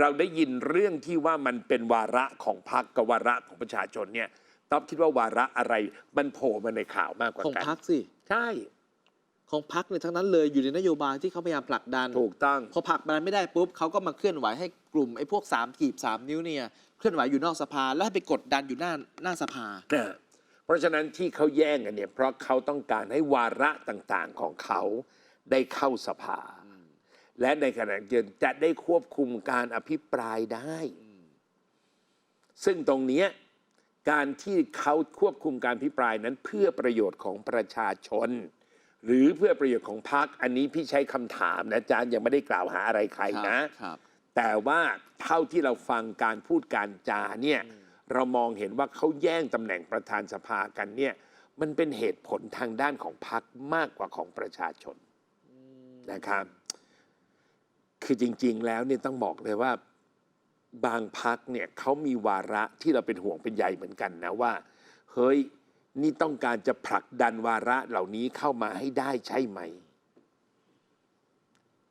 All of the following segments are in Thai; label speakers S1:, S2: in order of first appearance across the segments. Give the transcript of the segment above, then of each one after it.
S1: เราได้ยินเรื่องที่ว่ามันเป็นวาระของพรรคกับวาระของประชาชนเนี่ยต๊อบคิดว่าวาระอะไรมันโผล่มาในข่าวมากกว่า
S2: ของ
S1: กัน
S2: พักสิ
S1: ใช่
S2: ของพักเนี่ยทั้งนั้นเลยอยู่ในนโยบายที่เขาพยายามผลักดัน
S1: ถูกต้อง
S2: พอผลักดันไม่ได้ปุ๊บเขาก็มาเคลื่อนไหวให้กลุ่มไอ้พวกสามกีบสามนิ้วเนี่ยเคลื่อนไหวอยู่นอกสภาแล้วให้ไปกดดันอยู่หน้าหน้าสภา
S1: นะเพราะฉะนั้นที่เขาแย่งกันเนี่ยเพราะเขาต้องการให้วาระต่างๆของเขาได้เข้าสภา และในขณะเดียวกันจะได้ควบคุมการอภิปรายได้ ซึ่งตรงเนี้ยการที่เขาควบคุมการอภิปรายนั้นเพื่อประโยชน์ของประชาชน หรือเพื่อประโยชน์ของพรรคอันนี้พี่ใช้คำถามนะอาจารย์ยังไม่ได้กล่าวหาอะไรใครนะ
S2: ครับ
S1: แต่ว่าเท่าที่เราฟังการพูดการจาเนี่ยเรามองเห็นว่าเขาแย่งตำแหน่งประธานสภากันเนี่ยมันเป็นเหตุผลทางด้านของพรรคมากกว่าของประชาชนนะครับ คือจริง ๆ แล้วเนี่ยต้องบอกเลยว่าบางพักเนี่ยเขามีวาระที่เราเป็นห่วงเป็นใยเหมือนกันนะว่า เฮ้ย นี่ต้องการจะผลักดันวาระเหล่านี้เข้ามาให้ได้ใช่ไหม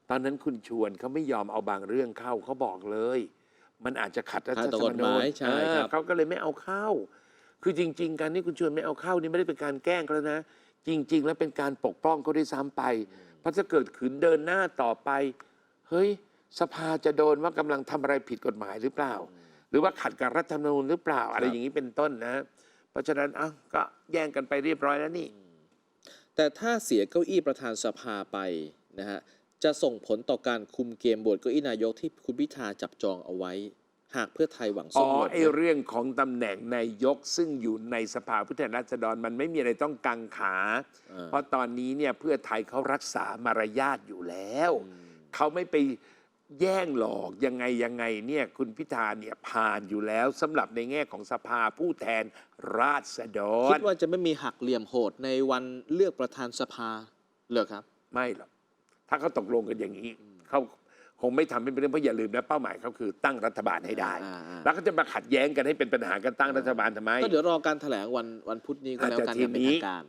S1: ตอนนั้นคุณชวนเขาไม่ยอมเอาบางเรื่องเข้าเขาบอกเลย มันอาจจะขัดรัฐ
S2: ขัด
S1: ธ
S2: ต่
S1: ร
S2: อก
S1: ร
S2: ฎ
S1: ม
S2: ห
S1: นู
S2: มา
S1: ญ
S2: ยใช่
S1: เออ
S2: ครับ
S1: เขาก็เลยไม่เอาเข้า คือจริง ๆ การที่คุณชวนไม่เอาเข้านี่ไม่ได้เป็นการแกล้งเขาแล้วนะ จริง ๆ แล้วเป็นการปกป้องเขาด้วยซ้ำไปเพราะถ้าเกิดขืนเดินหน้าต่อไป เฮ้ยสภาจะโดนว่ากำลังทำอะไรผิดกฎหมายหรือเปล่า หรือว่าขัดกับรัฐธรรมนูญหรือเปล่า อะไรอย่างนี้เป็นต้นนะ เพราะฉะนั้นเอ้าก็แย่งกันไปเรียบร้อยแล้วนี่
S2: แต่ถ้าเสียเก้าอี้ประธานสภาไปนะฮะจะส่งผลต่อการคุมเกมโหวตเก้าอี้นายกที่คุณพิธาจับจองเอาไว้ หากเพื่อไทยหวัง
S1: อ๋
S2: ส้
S1: อ
S2: มหล่น
S1: ไอเรื่องของตำแหน่งนายกซึ่งอยู่ในสภาผู้แทนราษฎรมันไม่มีอะไรต้องกังขา
S2: อ่า
S1: เพราะตอนนี้เนี่ยเพื่อไทยเขารักษามารยาทอยู่แล้ว เขาไม่ไปแย่งหลอกยังไงยังไงเนี่ยคุณพิธาเนี่ยผ่านอยู่แล้วสำหรับในแง่ของสภาผู้แทนราษฎ
S2: คิ
S1: ร
S2: ดว่าจะไม่มีหักเหลี่ยมโหดในวันเลือกประธานสภาเหรอครับ
S1: ไม่หรอกถ้าเขาตกลงกันอย่างนี้เขาคงไม่ทำให้เป็นเรื่องเพราะอย่าลืมนะเป้าหมายเขาคือตั้งรัฐบาลให้ได้
S2: อ่าอ่า
S1: แล้วก็จะมาขัดแย้งกันให้เป็นปัญหากันตั้งรัฐบาลทำไม
S2: ก็เดี๋ยวรอการแถลงวันวันพุธนี้ก็แล้วกัน
S1: แต่ที
S2: อย่างเป็น
S1: นี้
S2: ทางการ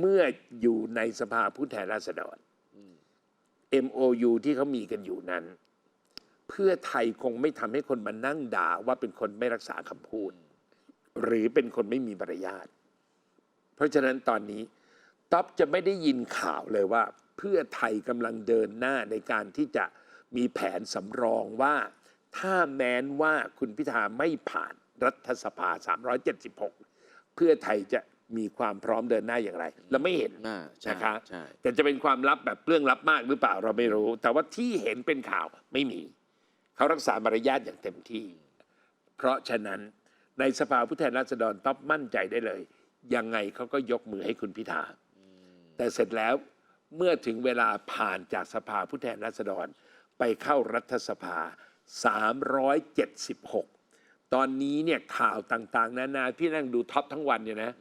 S1: เมื่ออยู่ในสภาผู้แทนราษฎร MOU ที่เขามีกันอยู่นั้น เพื่อไทยคงไม่ทำให้คนมานั่งด่าว่าเป็นคนไม่รักษาคำพูด หรือเป็นคนไม่มีมารยาทเพราะฉะนั้นตอนนี้ท็อปจะไม่ได้ยินข่าวเลยว่า เพื่อไทยกำลังเดินหน้าในการที่จะมีแผนสำรองว่า ถ้าแม้นว่าคุณพิธาไม่ผ่านรัฐสภา 376 เพื่อไทยจะ มีความพร้อมเดินหน้าอย่างไร เราไม่เห็น
S2: อ่าใช่
S1: นะครับ
S2: ใช่
S1: แต่จะเป็นความลับแบบเรื่องลับมากหรือเปล่าเราไม่รู้ แต่ว่าที่เห็นเป็นข่าวไม่มี เขารักษามารยาทอย่างเต็มที่ เพราะฉะนั้นในสภาผู้แทนราษฎรต้องมั่นใจได้เลย ยังไงเขาก็ยกมือให้คุณพิธา แต่เสร็จแล้วเมื่อถึงเวลาผ่านจากสภาผู้แทนราษฎร ไปเข้ารัฐสภา 376 ตอนนี้เนี่ยข่าวต่างๆ นานาพี่นั่งดูท็อปทั้งวันเนี่ยนะ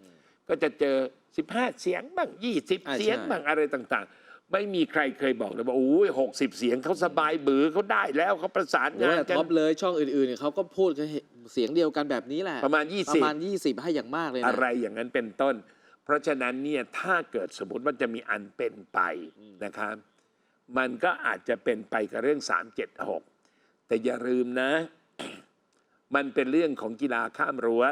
S1: ก็จะเจอ 15 เสียงบ้าง 20
S2: อ่า
S1: เสียง
S2: ใช่
S1: บ้างอะไรต่างๆ ไม่มีใครเคยบอกเลยว่าโอ้ย60เสียงเขาสบายบือเขาได้แล้วเขาประสาน
S2: หรืองา
S1: น
S2: ว่า
S1: กัน
S2: ท็อปเลยช่องอื่นๆเนี่ยเขาก็พูดกันเสียงเดียวกันแบบนี้แหละ
S1: ประมาณ
S2: ประมาณ
S1: 20
S2: 20 ให้อย่างมากเลยนะ
S1: อะไรอย่างนั้นเป็นต้น เพราะฉะนั้นเนี่ยถ้าเกิดสมมติว่าจะมีอันเป็นไปนะครับ มันก็อาจจะเป็นไปกับเรื่อง 376 แต่อย่าลืมนะ มันเป็นเรื่องของกีฬาข้ามรั้ว